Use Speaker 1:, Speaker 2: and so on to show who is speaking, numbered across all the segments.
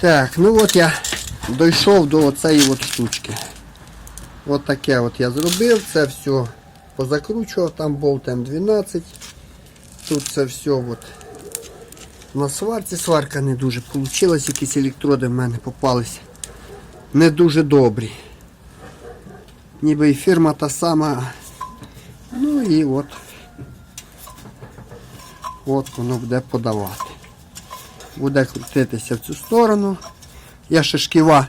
Speaker 1: Так, ну от я дійшов до цієї от штучки. От таке от я зробив, це все позакручував, там болт М12. Тут це все от на сварці. Сварка не дуже вийшла, якісь електроди в мене попалися. Не дуже добрі. Ніби і фірма та сама. Ну і от. От воно буде подавати. Буде крутитися в цю сторону. Я ще шківа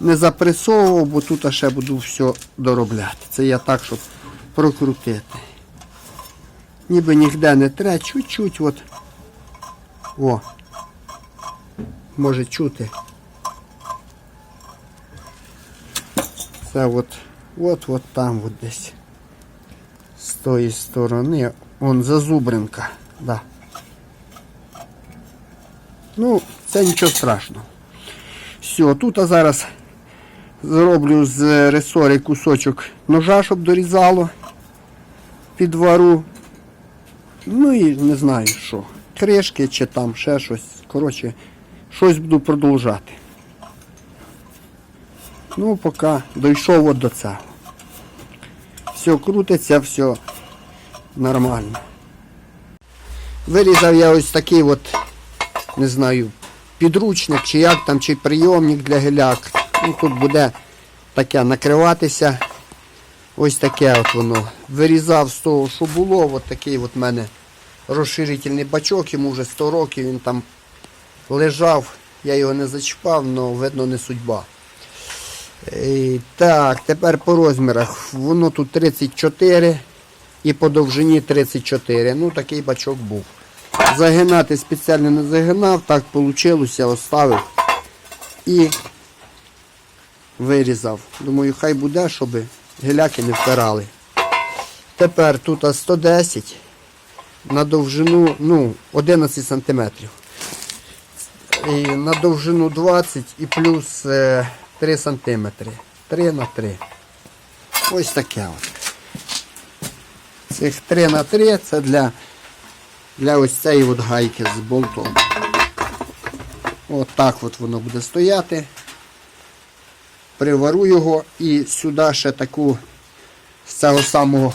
Speaker 1: не запресовував, бо тут ще буду все доробляти. Це я так, щоб прокрутити. Ніби ніде не треба, чуть-чуть от. О. Може чути. Це от, от, от там от десь. З тої сторони. Вон зазубринка. Да. Ну, це нічого страшного. Все, тут а зараз зроблю з ресори кусочок ножа, щоб дорізало під вару. Ну і не знаю що. Кришки чи там ще щось. Коротше, щось буду продовжати. Ну, поки дійшов от до цього. Все крутиться, все нормально. Вирізав я ось такий от, не знаю, підручник, чи як там, чи прийомник для геляк. Ну, тут буде таке накриватися. Ось таке от воно. Вирізав з того, що було. От такий от в мене розширительний бачок, йому вже 100 років, він там лежав, я його не зачіпав, але видно не судьба. Е, Так, тепер по розмірах. Воно тут 34 і по довжині 34. Ну, такий бачок був. Загинати спеціально не загинав, так вийшло, оставив і вирізав. Думаю, хай буде, щоб геляки не впирали. Тепер тут 110 на довжину ну, 11 см. І на довжину 20 і плюс е, 3 см. 3 на 3. Ось таке от. Цих 3 на 3 це для, для ось цієї от гайки з болтом. От от воно буде стояти. Привару його і сюди ще таку з цього самого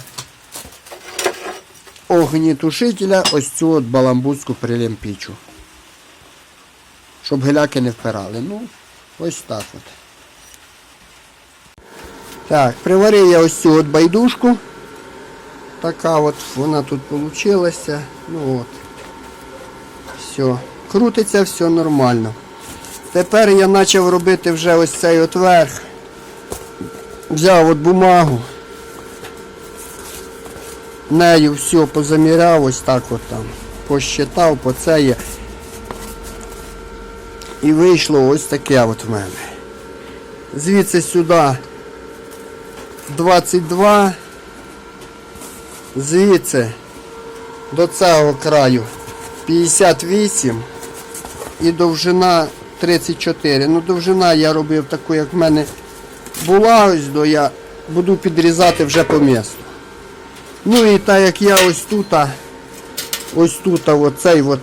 Speaker 1: огнітушителя ось цю от баламбузку прилімпічу. Щоб геляки не впирали. Ну, ось так от. Так, приварив я ось цю от байдужку. Така от вона тут получилася. Ну от. Все. Крутиться все нормально. Тепер я почав робити вже ось цей от верх. Взяв от бумагу. Нею все позаміряв, ось так от там. Посчитав, по це є. І вийшло ось таке от в мене. Звідси сюди 22. Звідси до цього краю 58 і довжина 34. Ну, довжина я робив таку, як в мене була, ось до я буду підрізати вже по місту. Ну і так як я ось тут, ось тут, оцей от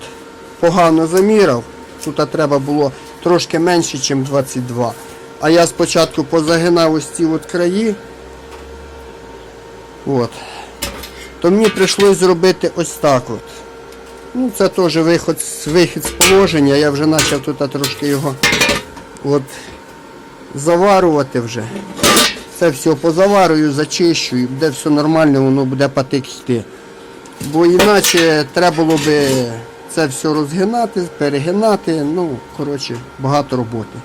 Speaker 1: погано заміряв, тут треба було трошки менше, ніж 22. А я спочатку позагинав ось ці от краї. От. То мені прийшлось зробити ось так от. Ну, це теж вихід, вихід з положення. Я вже почав тут трошки його от, заварувати вже. Це все позаварую, зачищу і буде все нормально, воно буде патик йти. Бо іначе треба було би це все розгинати, перегинати, ну, коротше, багато роботи.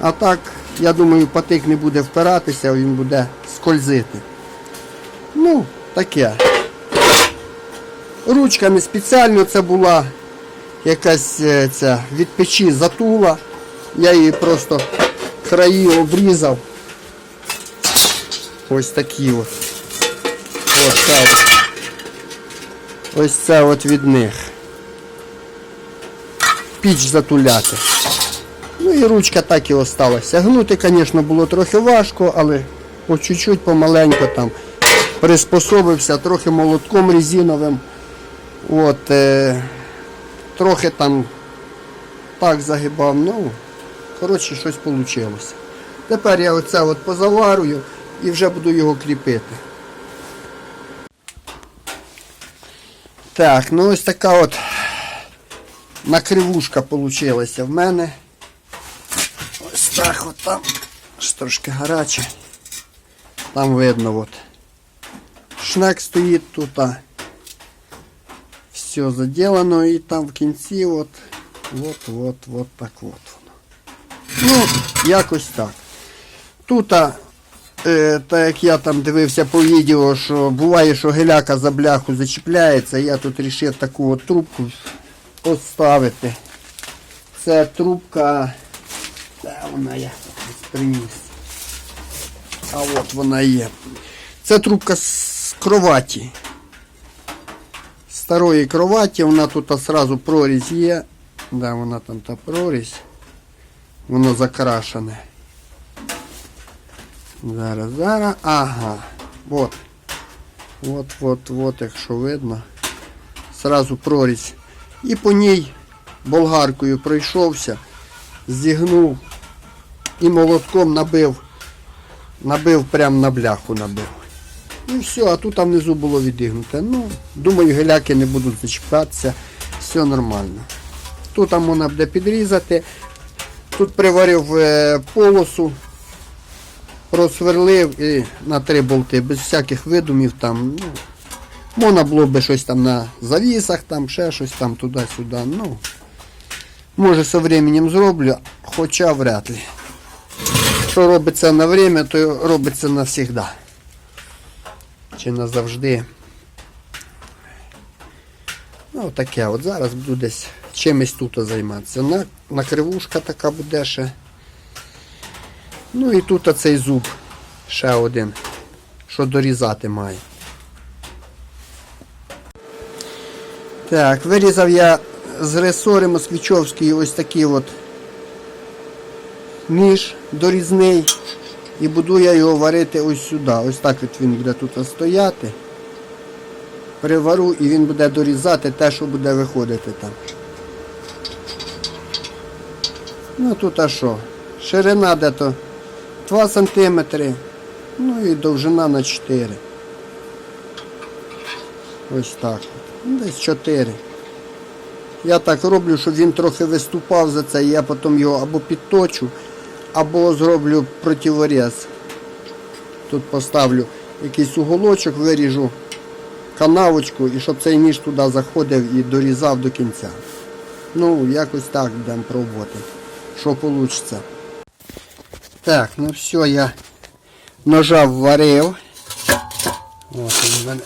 Speaker 1: А так, я думаю, патик не буде впиратися, він буде скользити. Ну, таке. Ручка не спеціально це була якась е, ця від печі затула. Я її просто краї обрізав. Ось такі от. Ось це от. Ось це от від них. Піч затуляти. Ну і ручка так і осталася. Гнути, звісно, було трохи важко, але по чуть-чуть, помаленьку там приспособився, трохи молотком резиновим. От, е, трохи там так загибав, ну, Коротше, щось вийшло. Тепер я оце от позаварую і вже буду його кріпити. Так, ну ось така от накривушка вийшла в мене. Ось так от там. Ж трошки гаряче. Там видно от. Шнек стоїть тут. а Все заділено і там в кінці от, от, от, от так от воно. Ну, якось так. Тут, е, так як я там дивився по відео, що буває, що геляка за бляху зачіпляється, я тут вирішив таку от трубку поставити. Це трубка. Де вона я приніс. А от вона є. Це трубка з кроваті. Старої кроваті, вона тут одразу прорізь є. Да, вона там та прорізь. Воно закрашене. Зараз, зараз. Ага. От. От, от, от, якщо видно. Сразу прорізь. І по ній болгаркою пройшовся, зігнув і молотком набив. Набив прямо на бляху набив. І все, а тут там внизу було відігнуте. Ну, думаю, геляки не будуть зачіпатися. Все нормально. Тут там можна буде підрізати. Тут приварив е, полосу, просверлив і на три болти, без всяких видумів там. Ну, можна було би щось там на завісах, там, ще щось там туди-сюди. Ну, може з временем зроблю, хоча вряд ли. Що робиться на время, то робиться навсігда. Чи назавжди. Ну, таке. От зараз буду десь чимось тут займатися. На, накривушка така буде ще. Ну і тут оцей зуб. Ще один. Що дорізати має. Так, вирізав я з ресори Москвичовської ось такий от ніж дорізний. І буду я його варити ось сюди. Ось так от він буде тут стояти. Привару і він буде дорізати те, що буде виходити там. Ну тут а що? Ширина де-то 2 см. Ну і довжина на 4. Ось так. Ну, Десь 4. Я так роблю, щоб він трохи виступав за це, і я потім його або підточу, або зроблю противорез. Тут поставлю якийсь уголочок, виріжу канавочку і щоб цей ніж туди заходив і дорізав до кінця. Ну, якось так будемо пробувати. Що вийде. Так, ну все, я ножа вварив. Ось він мене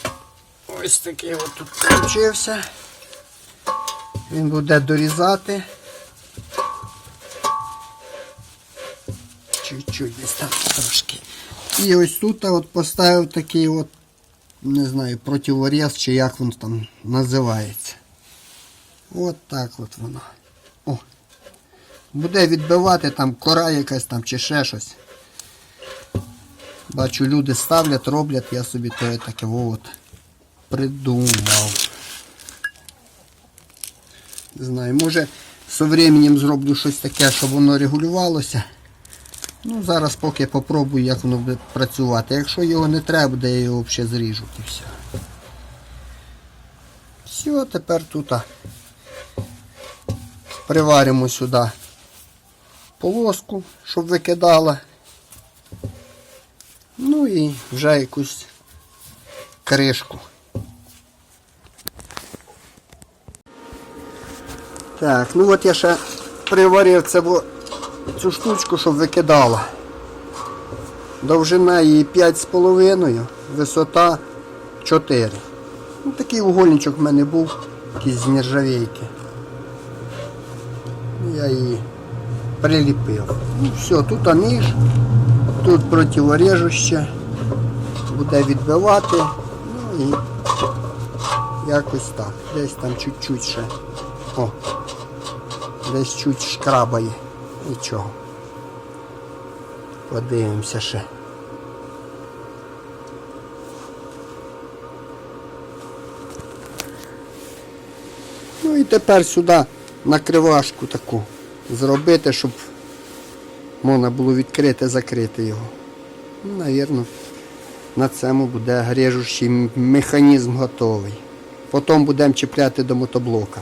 Speaker 1: ось такий от тут получився. Він буде дорізати. Чуть-чуть десь там трошки. І ось тут от поставив такий от, не знаю, противорез чи як він там називається. От так от воно. О. Буде відбивати там кора якась там чи ще щось. Бачу, люди ставлять, роблять, я собі то таке от придумав. Не знаю, може з временем зроблю щось таке, щоб воно регулювалося. Ну, зараз поки попробую, як воно буде працювати. Якщо його не треба, буде, я його взагалі зріжу і все. Все, тепер тут приваримо сюди полоску, щоб викидала. Ну і вже якусь кришку. Так, ну от я ще приварив це во- цю штучку, щоб викидала. Довжина її 5,5, висота 4. Ну, такий угольничок в мене був, якийсь з нержавейки. Я її приліпив. Ну все, тут а ніж, тут противорежуще, буде відбивати. Ну і якось так. Десь там чуть-чуть ще. О, десь чуть шкрабає. Нічого. Подивимося ще. Ну і тепер сюди накривашку таку зробити, щоб Можна було відкрити, закрити його. Ну, навірно, на цьому буде грежущий механізм готовий. Потім будемо чіпляти до мотоблока.